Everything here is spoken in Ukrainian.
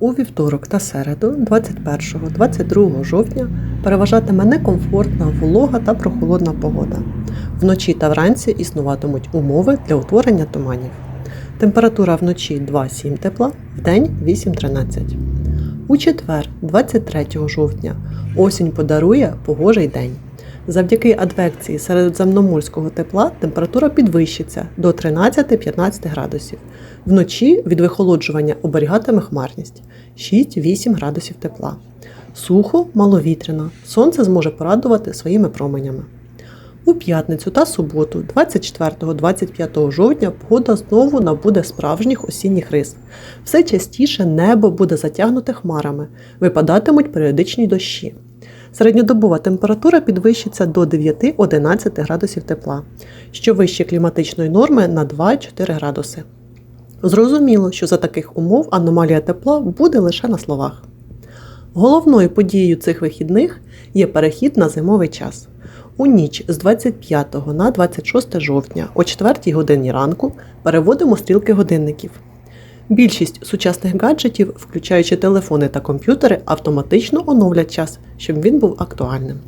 У вівторок та середу, 21-22 жовтня, переважатиме некомфортна, волога та прохолодна погода. Вночі та вранці існуватимуть умови для утворення туманів. Температура вночі 2-7 тепла, вдень 8-13. У четвер, 23 жовтня, осінь подарує погожий день. Завдяки адвекції середземноморського тепла температура підвищиться до 13-15 градусів. Вночі від вихолоджування оберігатиме хмарність 6-8 градусів тепла. Сухо, маловітряно, сонце зможе порадувати своїми променями. У п'ятницю та суботу, 24-25 жовтня, погода знову набуде справжніх осінніх рис. Все частіше небо буде затягнуте хмарами, випадатимуть періодичні дощі. Середньодобова температура підвищиться до 9-11 градусів тепла, що вище кліматичної норми на 2-4 градуси. Зрозуміло, що за таких умов аномалія тепла буде лише на словах. Головною подією цих вихідних є перехід на зимовий час. У ніч з 25 на 26 жовтня о 4 годині ранку переводимо стрілки годинників. Більшість сучасних гаджетів, включаючи телефони та комп'ютери, автоматично оновлять час, щоб він був актуальним.